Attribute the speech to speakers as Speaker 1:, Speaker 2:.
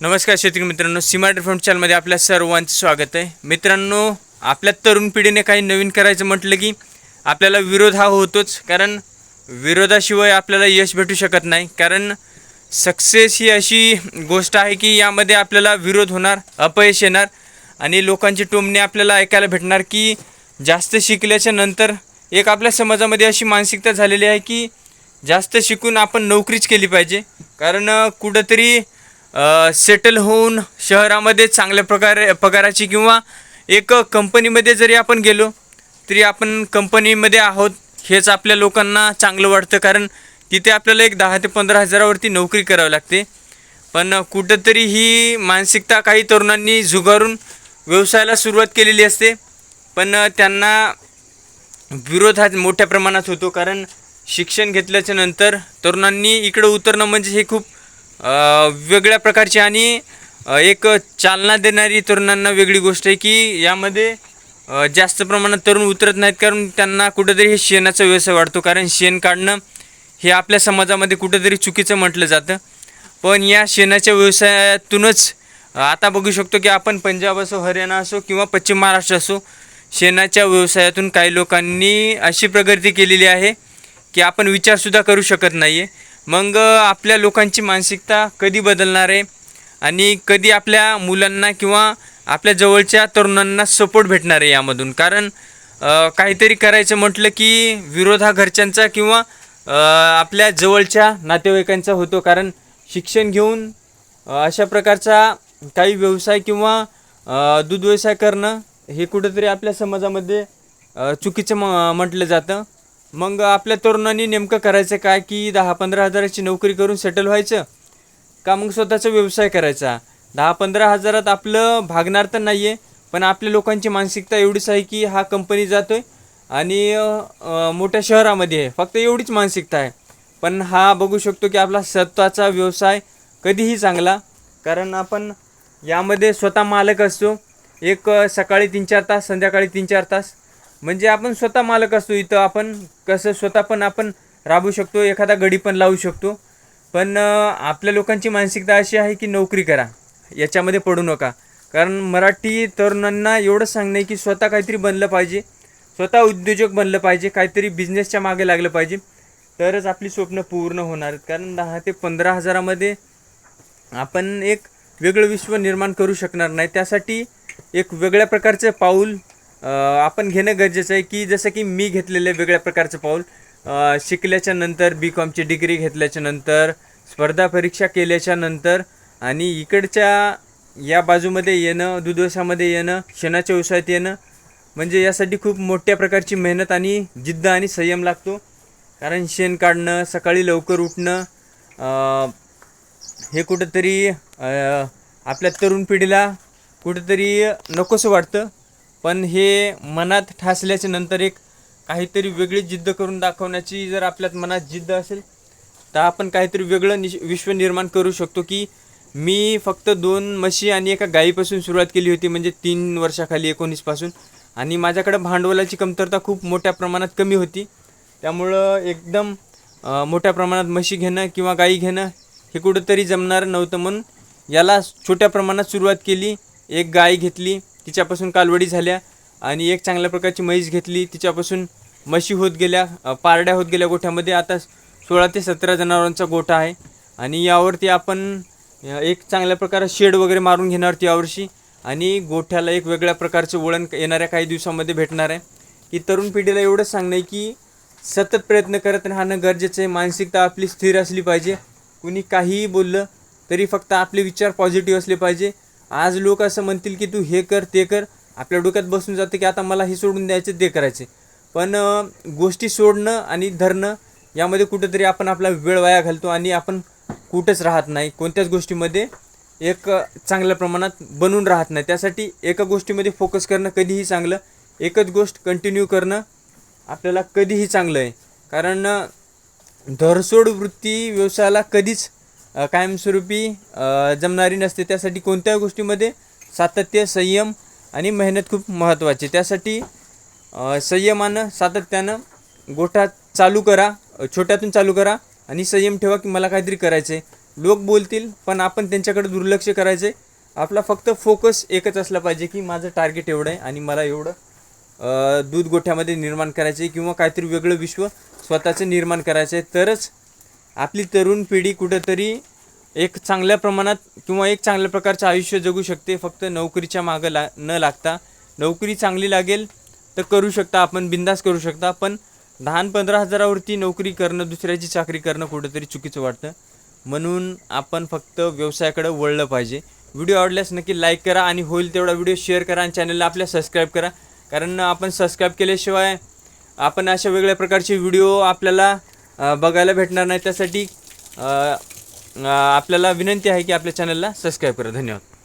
Speaker 1: नमस्कार शेतकरी मित्रांनो सीमा डिफरंट चॅनलमध्ये आपल्या सर्वांचं स्वागत आहे. मित्रांनो आपल्या तरुण पिढीने काही नवीन करायचं म्हटलं की आपल्याला विरोध हा होतोच कारण विरोधाशिवाय आपल्याला यश भेटू शकत नाही. कारण सक्सेस ही अशी गोष्ट आहे की यामध्ये आपल्याला विरोध होणार अपयश येणार आणि लोकांची टोमणे आपल्याला ऐकायला भेटणार की जास्त शिकल्याच्या नंतर एक आपल्या समाजामध्ये अशी मानसिकता झालेली आहे की जास्त शिकून आपण नोकरीच केली पाहिजे. कारण कुठंतरी सेटल होऊन शहरामध्ये चांगल्या प्रकारे पगाराची किंवा एक कंपनीमध्ये जरी आपण गेलो तरी आपण कंपनीमध्ये आहोत हेच आपल्या लोकांना चांगलं वाटतं. कारण तिथे आपल्याला एक दहा ते पंधरा हजारावरती नोकरी करावी लागते. पण कुठंतरी ही मानसिकता काही तरुणांनी झुगारून व्यवसायाला सुरुवात केलेली असते. पण त्यांना विरोध हा मोठ्या प्रमाणात होतो. कारण शिक्षण घेतल्याच्या नंतर तरुणांनी इकडं उतरणं म्हणजे हे खूप वेगळ्या प्रकारची आणि एक चालना देणारी तरुणांना वेगळी गोष्ट आहे की यामध्ये जास्त प्रमाणात तरुण उतरत नाहीत कारण त्यांना कुठंतरी हे शेणाचा व्यवसाय वाढतो. कारण शेण काढणं हे आपल्या समाजामध्ये कुठंतरी चुकीचं म्हटलं जातं. पण या शेणाच्या व्यवसायातूनच आता बघू शकतो की आपण पंजाब असो हरियाणा असो किंवा पश्चिम महाराष्ट्र असो शेणाच्या व्यवसायातून काही लोकांनी अशी प्रगती केलेली आहे की आपण विचारसुद्धा करू शकत नाही आहे मग आपल्या लोकांची मानसिकता कधी बदलणार आहे? आणि कधी आपल्या मुलांना किंवा आपल्या जवळच्या तरुणांना सपोर्ट भेटणार आहे यामधून? कारण काहीतरी करायचं म्हटलं की विरोध हा घरच्यांचा किंवा आपल्या जवळच्या नातेवाईकांचा होतो. कारण शिक्षण घेऊन अशा प्रकारचा काही व्यवसाय किंवा दूध व्यवसाय करणं हे कुठंतरी आपल्या समाजामध्ये चुकीचं म म्हटलं जातं. मग आपल्या तरुणांनी नेमकं करायचं काय की दहा पंधरा हजाराची नोकरी करून सेटल व्हायचं? का मग स्वतःचा व्यवसाय करायचा? दहा पंधरा हजारात आपलं भागणार तर नाही आहे पण आपल्या लोकांची मानसिकता एवढीच आहे की हा कंपनी जातो आहे आणि मोठ्या शहरामध्ये आहे. फक्त एवढीच मानसिकता आहे. पण हा बघू शकतो की आपला स्वतःचा व्यवसाय कधीही चांगला कारण आपण यामध्ये स्वतः मालक असतो. एक सकाळी तीन चार तास संध्याकाळी तीन चार तास म्हणजे आपण स्वतः मालक असतो इथं. आपण कसं स्वतः पण आपण राबू शकतो एखादा गडी पण लावू शकतो. पण आपल्या लोकांची मानसिकता अशी आहे की नोकरी करा. याच्यामध्ये पडू नका. कारण मराठी तरुणांना एवढंच सांगणं आहे की स्वतः काहीतरी बनलं पाहिजे. स्वतः उद्योजक बनलं पाहिजे. काहीतरी बिझनेसच्या मागे लागलं पाहिजे. तरच आपली स्वप्न पूर्ण होणार. आहेत कारण दहा ते पंधरा हजारामध्ये आपण एक वेगळं विश्व निर्माण करू शकणार नाही. त्यासाठी एक वेगळ्या प्रकारचं पाऊल आपण घेणं गरजेचं आहे की जसं की मी घेतलेलं आहे वेगळ्या प्रकारचं पाऊल. शिकल्याच्या नंतर बी कॉमची डिग्री घेतल्याच्या नंतर स्पर्धा परीक्षा केल्याच्यानंतर आणि इकडच्या या बाजूमध्ये येणं दूध येणं शेणाच्या व्यवसायात येणं म्हणजे यासाठी खूप मोठ्या प्रकारची मेहनत आणि जिद्द आणि संयम लागतो. कारण शेण काढणं सकाळी लवकर उठणं हे कुठंतरी आपल्या तरुण पिढीला कुठंतरी नकोसं वाटतं. पण हे मनात ठासल्याच्या नंतर एक काहीतरी वेगळी जिद्द करून दाखवण्याची जर आपल्यात मनात जिद्द असेल तर आपण काहीतरी वेगळं निश विश्व निर्माण करू शकतो की मी फक्त दोन म्हशी आणि एका गायीपासून सुरुवात केली होती म्हणजे तीन वर्षाखाली एकोणीसपासून आणि माझ्याकडं भांडवलाची कमतरता खूप मोठ्या प्रमाणात कमी होती. त्यामुळं एकदम मोठ्या प्रमाणात म्हशी घेणं किंवा गाई घेणं हे कुठंतरी जमणारं नव्हतं म्हणून याला छोट्या प्रमाणात सुरुवात केली एक गाय घेतली. तिच्यापासून कालवडी झाल्या आणि एक चांगल्या प्रकारची म्हैस घेतली. तिच्यापासून म्हशी होत गेल्या पारड्या होत गेल्या गोठ्यामध्ये. आता सोळा ते सतरा जनावरांचा गोठा आहे आणि यावरती आपण एक चांगल्या प्रकारे शेड वगैरे मारून घेणार आहोत यावर्षी. आणि गोठ्याला एक वेगळ्या प्रकारचं वळण येणाऱ्या काही दिवसामध्ये भेटणार आहे. की तरुण पिढीला एवढंच सांगणं आहे की सतत प्रयत्न करत राहणं गरजेचं आहे. मानसिकता आपली स्थिर असली पाहिजे. कुणी काहीही बोललं तरी फक्त आपले विचार पॉझिटिव्ह असले पाहिजे. आज लोक असं म्हणतील की तू हे कर ते कर. आपल्या डोक्यात बसून जातं की आता मला हे सोडून द्यायचं ते करायचे. पण गोष्टी सोडणं आणि धरणं यामध्ये कुठंतरी आपण आपला वेळ वाया घालतो आणि आपण कुठंच राहत नाही. कोणत्याच गोष्टीमध्ये एक चांगल्या प्रमाणात बनून राहत नाही. त्यासाठी एका गोष्टीमध्ये फोकस करणं कधीही चांगलं. एकच गोष्ट कंटिन्यू करणं आपल्याला कधीही चांगलं आहे. कारण धरसोड वृत्ती व्यवसायाला कधीच कायमस्वरूपी जमणारी नसते. त्यासाठी कोणत्याही गोष्टीमध्ये सातत्य संयम आणि मेहनत खूप महत्त्वाची. त्यासाठी संयमानं सातत्यानं गोठा चालू करा छोट्यातून चालू करा आणि संयम ठेवा की मला काहीतरी करायचं आहे लोक बोलतील पण आपण त्यांच्याकडे दुर्लक्ष करायचे आपला फक्त फोकस एकच असला पाहिजे की माझं टार्गेट एवढं आहे आणि मला एवढं दूध गोठ्यामध्ये निर्माण करायचं आहे किंवा काहीतरी वेगळं विश्व स्वतःचं निर्माण करायचं आहे तरच आपली तरुण पिढी कुठंतरी एक चांगल्या प्रमाणात किंवा एक चांगल्या प्रकारचं आयुष्य जगू शकते फक्त नोकरीच्या मागं ला न लागता. नोकरी चांगली लागेल तर करू शकता आपण बिंदास करू शकता पण दहा पंधरा हजारावरती नोकरी करणं दुसऱ्याची चाकरी करणं कुठंतरी चुकीचं वाटतं. म्हणून आपण फक्त व्यवसायाकडे वळलं पाहिजे. व्हिडिओ आवडल्यास नक्की लाईक करा आणि होईल तेवढा व्हिडिओ शेअर करा आणि चॅनलला आपल्या सबस्क्राईब करा. कारण आपण सबस्क्राईब केल्याशिवाय आपण अशा वेगळ्या प्रकारचे व्हिडिओ आपल्याला बघायला भेटणार नाही. त्यासाठी आपल्याला विनंती आहे की आपल्या चॅनलला सबस्क्राईब करा. धन्यवाद.